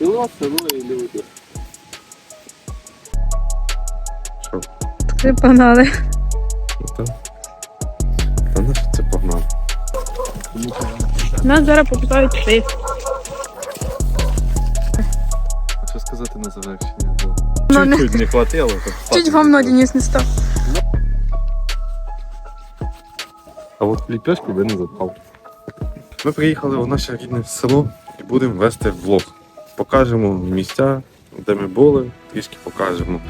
Село, село і люди. Що? Ти погнали. Ну, Та, та на що це погнав? Нас зараз попитають шиф. Що сказати на завершення? Бо Ну, не- Чуть-чуть не хватило. щоб Чуть спати говно не Денис не став. А от ліпешку би не запав. Ми приїхали у наше рідне село і будемо вести влог. Покажемо місця, де ми були, трішки покажемо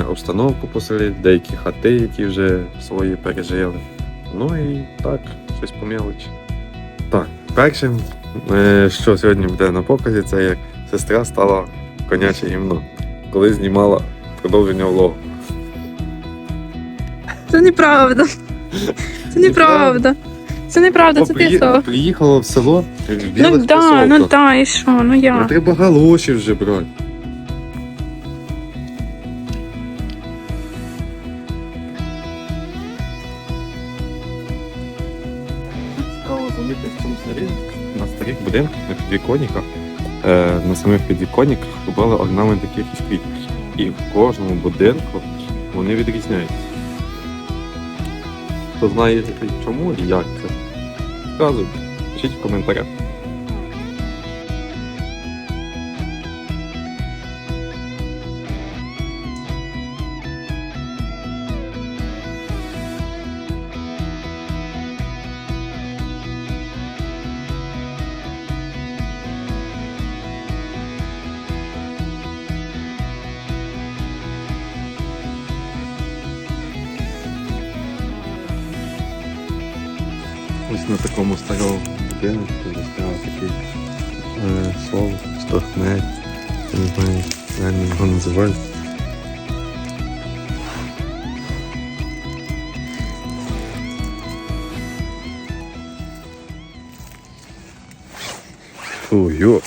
е, обстановку по селі, деякі хати, які вже свої пережили. Ну і так, щось по мелочі. Так, першим, е, що сьогодні буде на показі, це як сестра стала коняче гімно, коли знімала продовження влогу. Це неправда. Це неправда. Це неправда, це ти Приї- Приїхала в село в білих Ну да, кросовках. ну да, і що, ну Не я. треба галоші вже брати. Цікаво замітити в цьому селі. На старих будинках, на підвіконниках, е, на самих підвіконниках робили орнаменти якихось квітів. І в кожному будинку вони відрізняються. Хто знає чому і як це? Вказуйте, пишіть в коментарях. На такому старому будинку стояв такий е, слово. Я не знаю, як його називають. Фу, йо.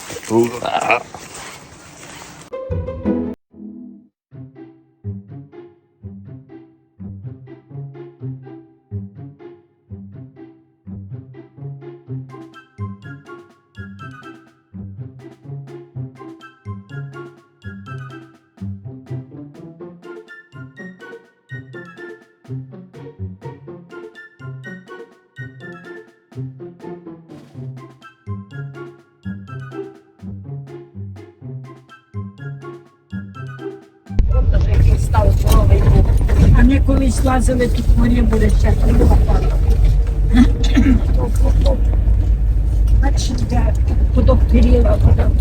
Ми колись лазили тут морі були ще тут попали. Значить, де кудок періла, кудок.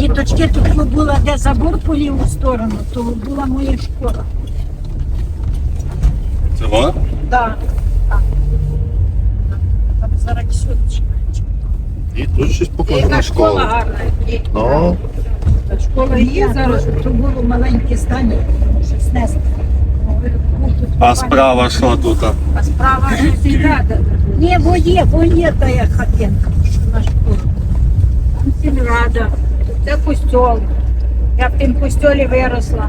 Діточки тут була, де забор по ліву сторону, то була моя школа. Цього? Да. Так. Там зараз сюди. І тут щось Яка на школа гарна. Ну, Школа є зараз, то було маленьке стані, щоб знесли. а справа що тут? А справа сільрада. Ні, бо є, бо є та як хатинка, що на школу. Там сільрада, це костьол. Я в тим костьолі виросла.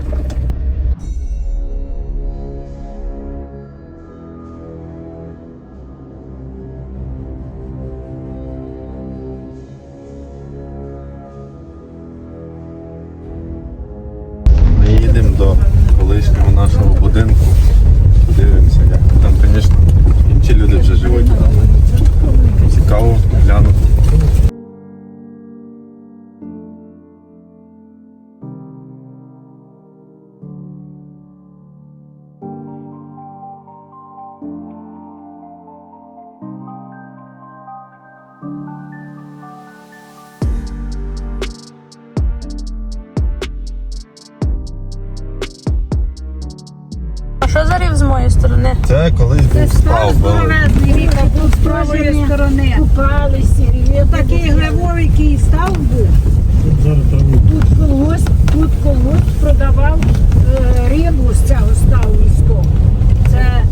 Моєї сторони? Це колись був став здоровезний ріка був з правої сторони. Купалися. Такий глибокий став був. Тут колгосп, тут колгосп продавав е, рибу з цього ставу міського. Це,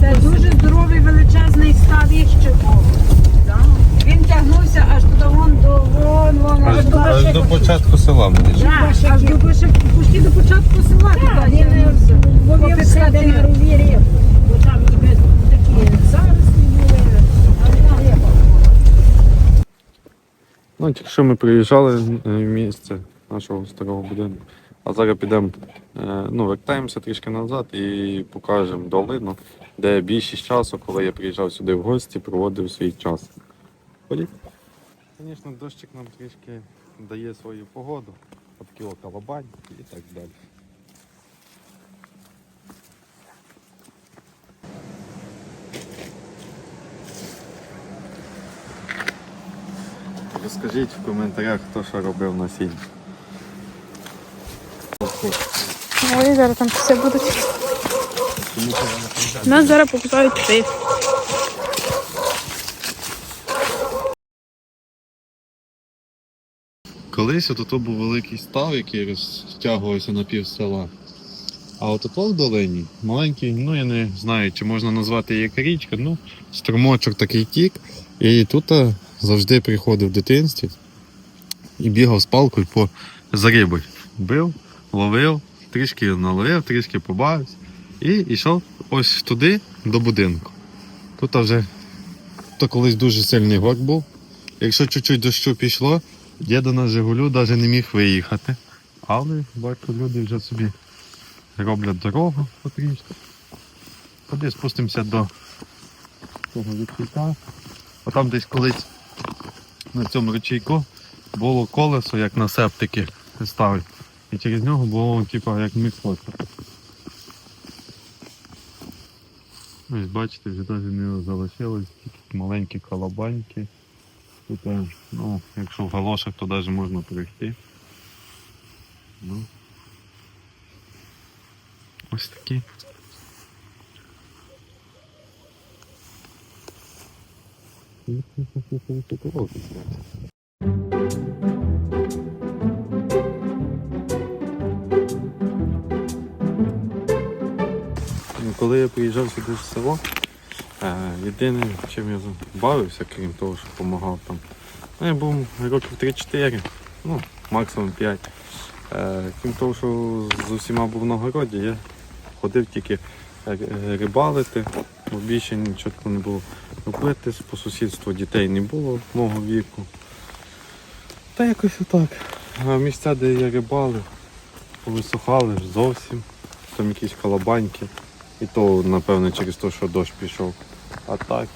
це дуже здоровий величезний став їх ще був. Да. Він тягнувся аж туди вон до вон, вон, аж, Аж, до до початку села мені. ж. Аж до початку, почти до початку села туди він ловив себе на рові рибу. Бо там ніби такі зарослі були, а вона риба. Ну, тільки що ми приїжджали е, в місце нашого старого будинку. А зараз підемо, е, ну, вертаємося трішки назад і покажемо долину, де більшість часу, коли я приїжджав сюди в гості, проводив свій час. Ходіть. Звісно, дощик нам трішки дає свою погоду, такі околобань і так далі. Розкажіть в коментарях, хто що робив на сінь. Ой, зараз там все будуть. Нас зараз покупають ти. Колись от був великий став, який розтягувався на пів села. А от в долині маленький, ну я не знаю, чи можна назвати її як річка, ну, струмочок такий тік. І тут е, завжди приходив в дитинстві і бігав з палкою по за рибою. Бив, ловив, трішки наловив, трішки побавився. І йшов ось туди до будинку. Тут вже то колись дуже сильний гор був. Якщо чуть-чуть дощу пішло, Діда на Жигулю навіть не міг виїхати. Але бачу, люди вже собі роблять дорогу потрішки. Ходи спустимося до того ручейка. А там десь колись на цьому ручейку було колесо, як на септики ставить. І через нього було типу, як міхота. Ось бачите, вже навіть не залишилось, тільки маленькі колобаньки. Тут, е, ну, якщо в галошах, то навіть можна пройти. Ну. Ось такі. Коли я приїжджав сюди в село, Е, Єдине, чим я бавився, крім того, що допомагав там. Ну, я був років 3-4, ну, максимум 5. Е, Крім того, що з усіма був на городі, я ходив тільки рибалити, бо більше нічого не було робити, по сусідству дітей не було мого віку. Та якось отак. А місця, де я рибалив, повисухали ж зовсім, там якісь колобаньки. І то, напевно, через те, що дощ пішов. А так,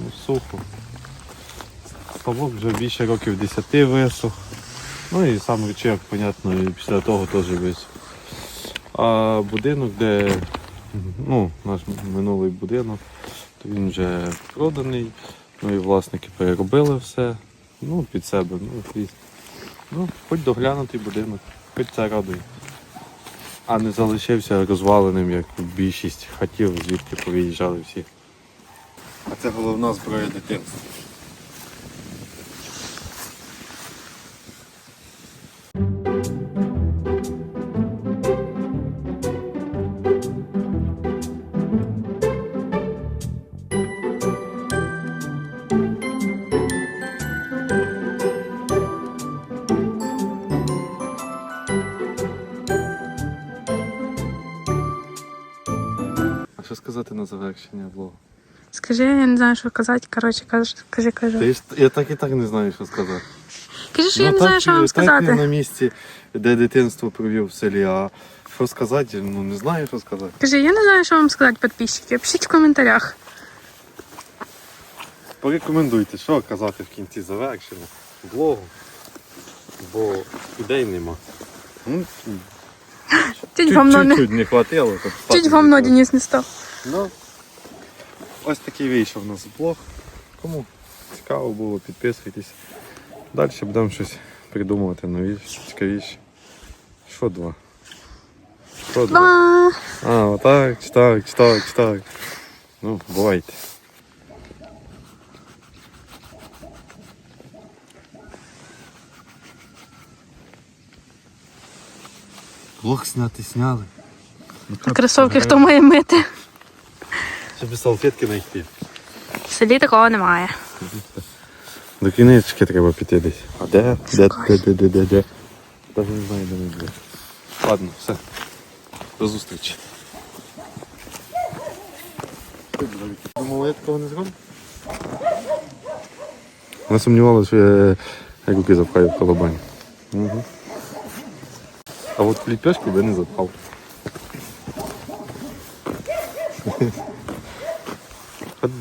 ну сухо. Ставок вже більше років 10 висох. Ну і сам речек, понятно, і після того теж висох. А будинок, де ну, наш минулий будинок, він вже проданий. Ну і власники переробили все. Ну, під себе, ну, якийсь. Ну, хоч доглянутий будинок, хоч це радує. А не залишився розваленим, як більшість хатів, звідки повиїжджали всі. А це головна зброя дитинства. Сказати на завершення влогу? Скажи, я не знаю, що казати. Коротше, кажи, кажи, Та я, ж- я так і так не знаю, що сказати. Кажи, що я не так, знаю, що вам так я сказати. на місці, де дитинство провів в селі, а що сказати, ну не знаю, що сказати. Кажи, я не знаю, що вам сказати, підписчики. Пишіть в коментарях. Порекомендуйте, що казати в кінці завершення влогу, бо ідей нема. Ну, Чуть говно не, чуть-чуть не хватило. щоб стати чуть відео. Денис не став. Ну, ось такий вийшов у нас блог. Кому цікаво було, підписуйтесь. Далі будемо щось придумувати нові, цікавіші. Що два? Що два? А, отак, чи так, чи так, чи так. Ну, бувайте. Блог зняти сняли. Кросовки хто має мити? Щоб салфетки знайти. В селі такого немає. До кінечки треба піти десь. А де? Де, де, де, де, де, де? Навіть не знаю, де ми були. Ладно, все. До зустрічі. Думали, я такого не зроблю? Вона сумнівалася, що я А руки запхаю в колобань. Угу. А от в ліпешку би не запхав. ખુદ